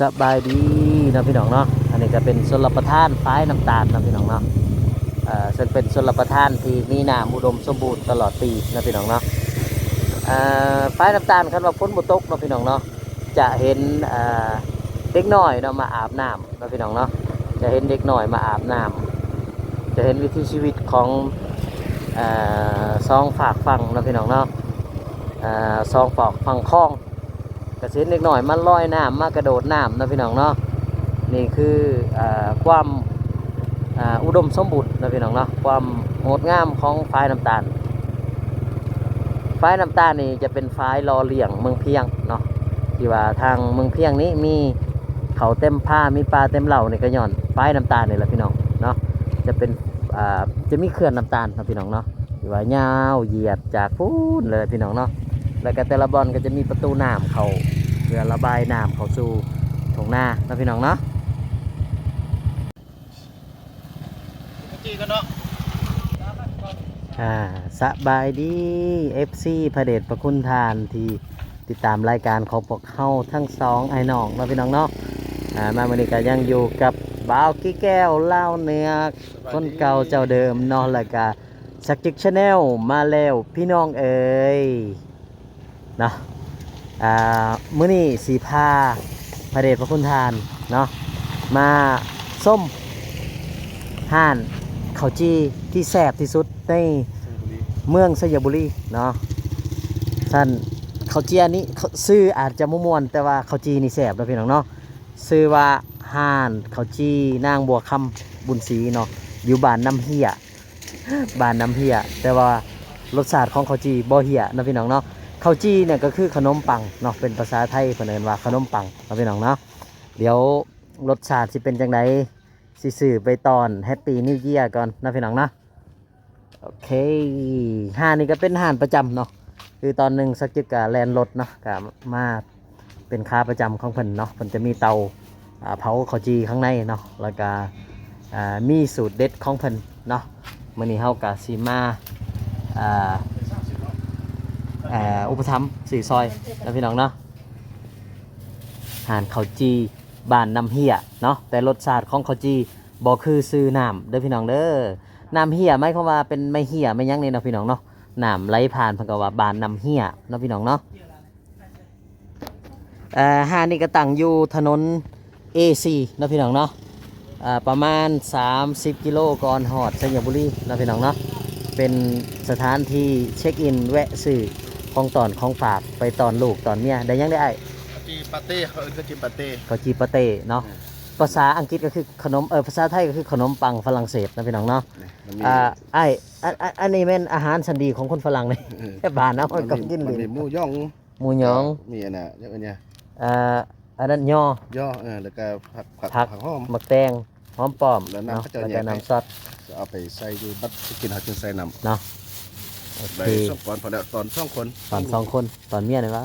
สบายดีนะพี่น้องเนาะ อันนี้ก็เป็นชนรับประทานฝ้ายน้ำตาลนะพี่น้องเนาะเอ่อซึ่งเป็นชนรับประทานที่มีน้ำอุดมสมบูรณ์ตลอดปีนะพี่น้องเนาะเอ่อฝ้ายน้ำตาลคันว่าฝนบ่ตกนะพี่น้องเนาะ จะเห็นเอ่อเด็กน้อยเนาะมาอาบน้ำนะพี่น้องเนาะ จะเห็นเด็กน้อยมาอาบน้ำจะเห็นวิถีชีวิตของเอ่อซองฝากฟังนะพี่น้องเนาะเอ่อซองฝากฟังคลอง กระเซ็นเล็กหน่อยมันลอยน้ำมากระโดดน้ำนะพี่น้องเนาะนี่คืออความอ,อุดมสมบูรณ์นะพี่น้องเนาะความงดงามของฝ้ายน้ำตาลฝ้ายน้ำตาลนี่จะเป็นฝ้ายรอเลี้ยงเมืองเพียงเนาะที่ว่าทางเมืองเพียงนี้มีเขาเต็มผ้ามีปลาเต็มเหล่านี่ก็ย้อนฝ้ายน้ำตาลนี่แหละพี่น้องเนาะจะเป็นจะมีเขื่อนน้ำตาลนะพี่น้องเนาะที่ว่ายาวเหยียดจากพูนเลยพี่น้องเนาะแล้วก็แต่ละบอลก็จะมีประตูน้ำเขา พื่อระบายน้ำเข้าสู่ตรงหน้านะพี่น้องเนาะจีกันเนาะอ่าสบายดี FC พระเดชประคุณทานที่ติดตามรายการของพวกเขาทั้งสองไอ้น้องนะพี่น้องเนาะอ่ามาวันนี้ก็ยังอยู่กับบ่าวกี้แก้วเล่าเนื้อคนเก่าเจ้าเดิมเนาะแล้วก็สักจิกชาแนลมาแล้วพี่น้องเอ๋ยเนาะ อ่ามื้อนี้สีพาพระเดชพระคุณทานเนาะมาส้มห่านข้าวจีที่แซ่บที่สุดในเมืองสยบุรีเนาะท่านข้าวจีอันนี้ซื้ออาจจะมุ่มวนแต่ว่าข้าวจีนี่แซ่บนะพี่น้องเนาะซื้อว่าห่านข้าวจีนางบัวคำบุญศรีเนาะอยู่บ้านน้ำเฮียบ้านน้ำเฮียแต่ว่ารสชาติของข้าวจีบ่เฮียนะพี่น้องเนาะ ข้าวจี้เนี่ยก็คือขนมปังเนาะเป็นภาษาไทยเพิ่นเอิ้นว่าขนมปังเอาพี่น้องเนาะเดี๋ยวรสชาติสิเป็นจังไดสิสื่อไปตอนแฮปปี้นิวเยียก่อนนะพี่น้องเนาะโอเคห้านนี่ก็เป็นห้านประจำเนาะคือตอนหนึ่งสักจึกกะแลนรถเนาะกะมาเป็นค้าประจำของเพิ่นเนาะเพิ่นจะมีเตาเผาข้าวจีข้างในเนาะแล้วก็มีสูตรเด็ดของเพิ่นเนาะมื้อนี้เฮากะสิมาอ่า อ่ออุปถัมภ์สี่ซอยนะพี่น้องเนาะหานเขาจีบ้านน้ำเฮียเนาะแต่รสชาติของเขาจีบ่คือซื้อน้ำเด้อพี่น้องเด้อน้ำเฮียหมายความาเป็นไม่เฮียไม่ยั้งนี่เนาะพี่น้องเนาะน้ำไหลผ่านพิ่นก็ว่าบ้านน้ำเฮียเนาะพี่น้องเนาะเอ่อห้านนี่ก็ตั้งอยู่ถนน A4 นาะพี่น้องเนาะประมาณ 30 กิโลก่อนฮอดสัญบุรีนาะพี่น้องเนาะเป็นสถานที่เช็คอินแวะซื้อ ของตอนของฝากไปตอนลูกตอนเมียได้ยังได้ไอ้จีปาเต้เขาเอิ้นก็จีปาเต้ก็จีปาเต้เนาะภาษาอังกฤษก็คือขนมเออภาษาไทยก็คือขนมปังฝรั่งเศสนะพี่น้องเนาะมันมีอ่าไอ้อันอันอันนี้เป็นอาหารสันดีของคนฝรั่งเลยเออแค่บานเนาะมัมันนก็มีกินมันเลมียหมูย่องหมูหยองมีอันน่ะเรียกว่าเนี่ยอ่าอันนั้นย่อ ย่อเออแล้วก็ผักผักผัก ผักหอมมักแตงหอมป้อมแล้วน้ำเนาะเขาจะแล้วแยก็กให้ น้ำซอสจะเอาไปใส่อยู่บัดไปกินหาจนใส่น้เนาะ โอำเคไปสองก่อนพอแล้วตอนสองคนตอนสองคนตอนเมียเลยวะ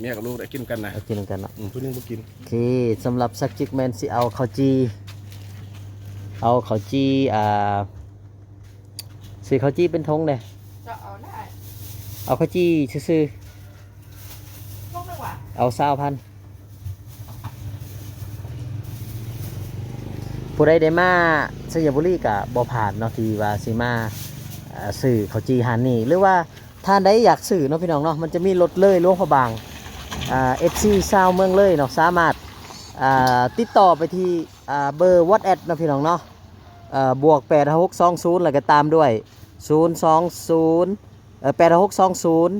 เมียกับลูกได้กินกันนะเอากินกันเนาะอืมผู้หนึงบ่กินโอเคสำหรับซักจิกแมนสิเอาข้าวจีเอาข้าวจีอ่าซื้อข้าวจีเป็นทงเลยจะเอาได้เอาข้าวจีซื้อพวกไม่หวานๆเอาสาวพันผู้ใดได้มาสยามบุรีกับ่ผ่านเนาะที่ว่าสิมา อ่าซื้อข้าวจีหันนี่หรือว่าท่านใดอยากซื้อเนาะพี่น้องเนาะมันจะมีรถเลยหลวงพระบางเอ่า FC ซาวเมืองเลยเนาะสามารถติดต่อไปที่เบอร์วอทแอดนะพี่น้องเนาะบวก8 6 2 0แล้วก็ตามด้วย 0 2 0เอ่อ8 6 2 0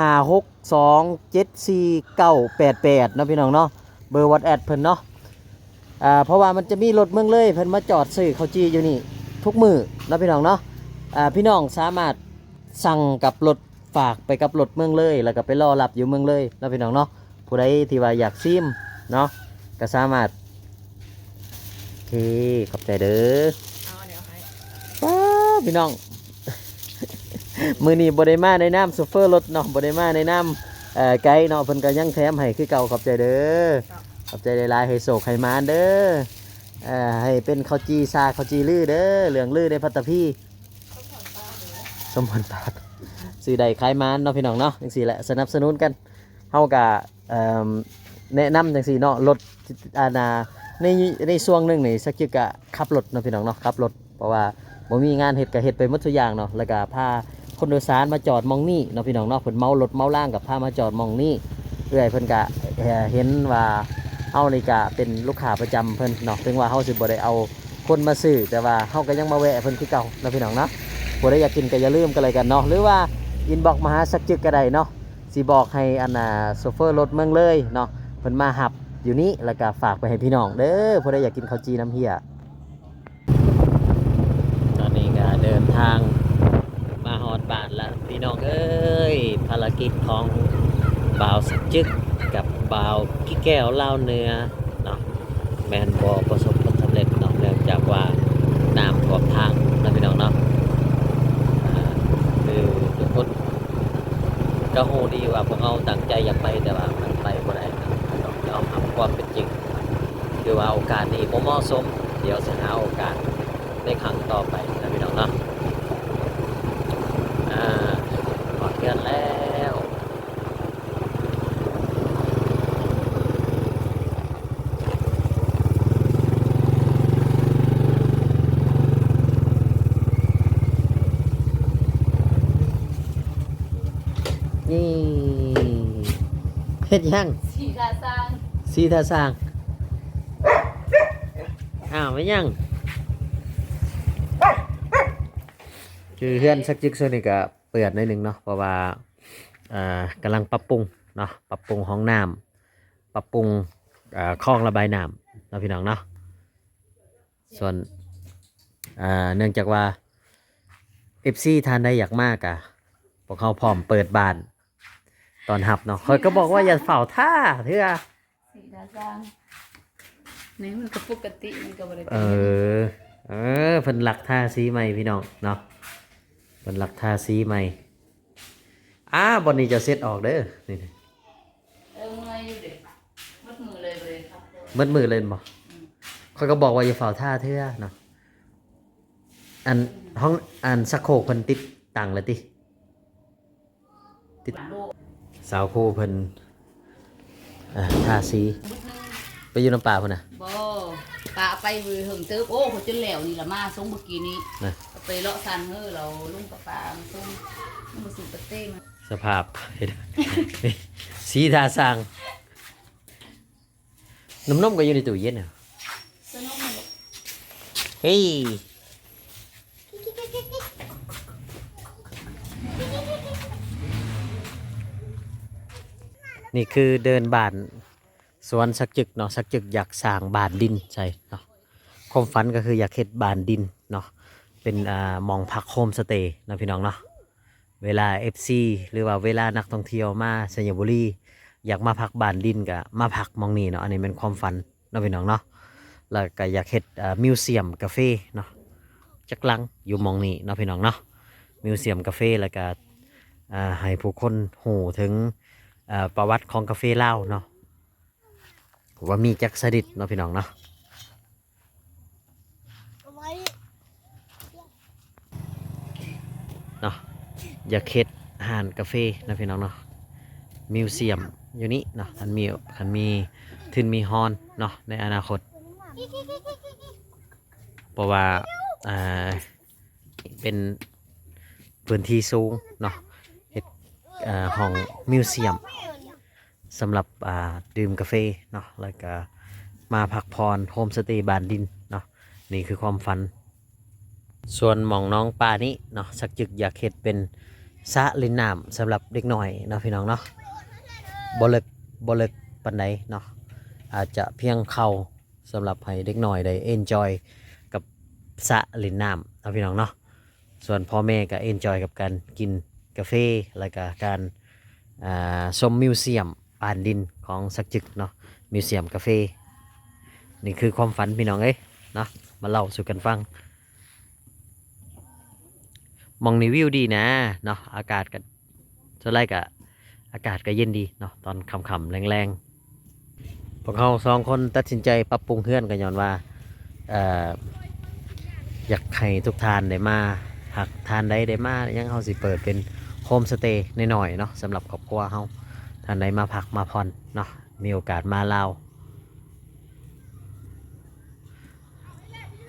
5 6 2 7 4 9 8 8นะพี่น้องเนาะเบอร์วอทแอดเพิ่นเนาะเพราะว่ามันจะมีรถเมืองเลยเพิ่นมาจอดซื้อข้าวจีอยู่นี่ทุกมือนะพี่น้องเนาะ พี่น้องสามารถสั่งกับรถฝากไปกับรถเมืองเลย แล้วก็ไปรอรับอยู่เมืองเลยนะพี่น้องเนาะผู้ใดที่ว่าอยากซิมเนาะก็สามารถโอเคขอบใจเด้อเอาเดี๋ยวให้ว้าพี่น้อง มือนี้บได้มาในน้ำซูเฟอร์รถเนาะบได้มาในน้ำไกด์เนาะเพิ่นก็ยังแถมให้คือเก่าขอบใจเด้อขอบใจหลายๆให้โศกให้มานเด้อเอ่อให้เป็นข้าวจีซาข้าวจีลือเด้อเหลืองลือในพัตตพี่ สมพรปาสื่อใดขายมานเนาะพี่น้องเนาะจังซี่แหละสนับสนุนกันเฮากะแนะนำจังซี่เนาะรถอานาในในช่วงหนึ่งนี่สักจิกะขับรถเนาะพี่น้องเนาะขับรถเพราะว่าบ่มีงานเฮ็ดก็เฮ็ดไปหมดทุกอย่างเนาะแล้วก็พาคนโดยสารมาจอดมองนี่เนาะพี่น้องเนาะเพิ่นเมารถเมาล่างกับพามาจอดมองนี่เพื่อให้เพิ่นก็เอ่อเห็นว่าเฮานี่ก็เป็นลูกค้าประจำเพิ่นเนาะถึงว่าเฮาสิบ่ได้เอาคนมาซื้อแต่ว่าเฮาก็ยังมาแวะเพิ่นคือเก่าเนาะพี่น้องเนาะ บ่ได้อยากกินก็อย่าลืมกันเลยกันเนาะหรือว่าอินบ็อกมาหาสักจึกก็ได้เนาะสิบอกให้อันน่ะโซเฟอร์รถเมืองเลยเนาะเพิ่นมาหับอยู่นี่แล้วก็ฝากไปให้พี่น้องเด้อผู้ใดอยากกินข้าวจีน้ำเฮียตอนนี้ก็เดินทางมาฮอดบานแล้วพี่น้องเอ้ยภารกิจของบ่าวสักจึกกับบ่าวกี้แก้วเล่าเนื้อเนาะแมนบอประสบผลสำเร็จเนาะเนื่องจากว่าน้ำท่วมทางนะพี่น้องเนาะ คนก็โหดีว่าพวกเราตั้งใจอยากไปแต่ว่ามันไปบ่ได้นะต้องยอมรับความเป็นจริงคือว่าโอกาสนี้บ่เหมาะสม เดี๋ยวจะหาโอกาสในครั้งต่อไปนะพี่น้องเนาะอ่าขอเงินแล้ว นี่เฮ็ดยังสีกาซางสีท่าสร้างอ้าวไม่ยังคือเพื่อนสักจิกโซนี่ก็เปิดหน่อยหนึ่งเนาะเพราะว่าอ่ากำลังปรับปรุงเนาะปรับปรุงห้องน้ำปรับปรุงอ่าคลองระบายน้ำเนาะพี่น้องเนาะส่วนอ่าเนื่องจากว่า FC ทานได้อยากมากอะพวกเขาพร้อมเปิดบ้าน ตอนหับเนาะคอยก็บอกว่าอย่าเฝ้าท่าเถอะสีกาซางนี่มันก็ปกติมันก็บ่ได้เออ เออเพิ่นหลักท่าสีใหม่พี่น้องเนาะเพิ่นหลักท่าสีใหม่อ้าบอนนี้จะเซตออกเด้อนี่เออเมื่อยอยู่เด็กมัดมือเลยเลยครับเบิดมือเล่นบ่คอยก็บอกว่าอย่าเฝ้าท่าเถอะเนาะอันห้องอันสักโครกเพิ่นติดตังเลยติติดโลก สาวคู่เพิ่นอ่าท่าสี ไปอยู่น้ำป่าพุ่นน่ะ บ่ปะไปเวหึงเติบโอ้เขาจนแล้วนี่ละมาส่งเมื่อกี้นี้นะ ไปเลาะซันเฮ้อเราลุงกับปลามาส่งมันมาสู่ประเต้มาสภาพ สีท่าสร้างน้ำนมก็อยู่ในตู้เย็นน่ะสนุกมันเฮ้ย นี่คือเดินบานสวนสักจึกเนาะสักจึกอยากสร้างบานดินใช่เนาะความฝันก็คืออยากเฮ็ดบานดินเนาะเป็นอ่ามองพักโฮมสเตย์นะพี่น้องเนาะเวลา FC หรือว่าเวลานักท่องเที่ยวมาสัญบุรี อยากมาพักบานดินก็มาพักมองนี้เนาะอันนี้เป็นความฝันนะพี่น้องเนาะแล้วก็อยากเฮ็ดอ่ามิวเซียมกาแฟเนาะจักลังอยู่มองนี้เนาะพี่น้องเนาะมิวเซียมกาแฟแล้วก็อ่าให้ผู้คนหูถึง ประวัติของกาแฟเลาเนาะว่ามีจักสดิตเนาะพี่น้องเนาะเนาะอยากเฮ็ดหารกาแฟนะพี่น้องเนาะมิวเซียมอยู่นี่เนาะคันมีคันมีทึนมีฮอนเนาะในอนาคตเพราะว่าอ่าเป็นพื้นที่สูงเนาะ ห้องมิวเซียมสำหรับดื่มกาแฟเนาะแล้วก็มาพักผ่อนโฮมสเตย์บานดินเนาะนี่คือความฝัน ส่วนหมองน้องปลานี้เนาะสักจึกอยากเฮ็ดเป็นสะลินน้ำสำหรับเด็กหน่อยเนาะพี่น้องเนาะบลิกบลิกปานใดเนาะอาจจะเพียงเข้าสำหรับให้เด็กหน้อยได้เอนจอยกับสะล่นน้ำเอาพี่น้องเนาะส่วนพ่อแม่ก็เอนจอยกับการกิน กาแฟแล้วก็การชมมิวเซียมปานดินของสักจึกเนาะมิวเซียมกาแฟนี่คือความฝันพี่น้องเอ้ยเนาะมาเล่าสู่กันฟังมองนี่วิวดีนะเนาะอากาศกันส่วนไรก็อากาศก็เย็นดีเนาะตอนค่ำๆแรงๆพวกเขาสองคนตัดสินใจปรับปรุงเพื่อนกันย้อนว่าออยากให้ทุกทานได้มาหากทานใดได้มายังเขาสิเปิดเป็น โฮมสเตย์หน่อยๆเนาะสำหรับครอบครัวเขาท่านใดมาพักมาผ่อนเนาะมีโอกาสมาลาว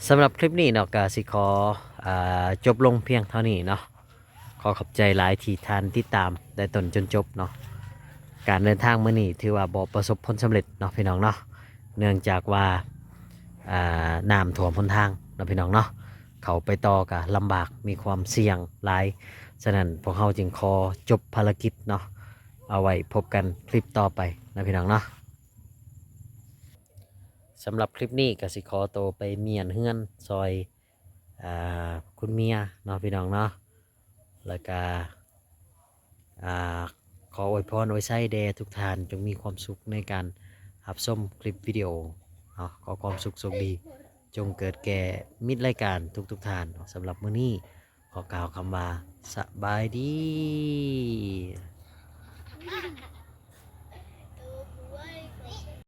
สำหรับคลิปนี้เนาะก็สิขออจบลงเพียงเท่านี้เนาะขอขอบใจหลายที่ท่านติดตามได้ต้นจนจบเนาะการเดินทางมื้อนี้ถือว่าบ่ประสบผลสำเร็จเนาะพี่น้องเนาะเนื่องจากว่าน้ำท่วมหนทางเนาะพี่น้องเนาะเขาไปต่อก็ลำบากมีความเสี่ยงหลาย ฉะนั้นพวกเขาจึงขอจบภารกิจเนาะเอาไว้พบกันคลิปต่อไปนะพี่น้องเนาะสำหรับคลิปนี้กสิขอโตวไปเมียนเฮือนซอยอคุณเมียเนาะพี่น้องเนาะแล้วก็ขออวยพรไว้ใช้แดทุกท่านจงมีความสุขในการรับชมคลิปวิดีโอเนาะขอความสุขสุขดี จงเกิดแก่มิตรรายการทุกๆท่านสำหรับมื้อนี้ขอกล่าวคำว่า สบายดี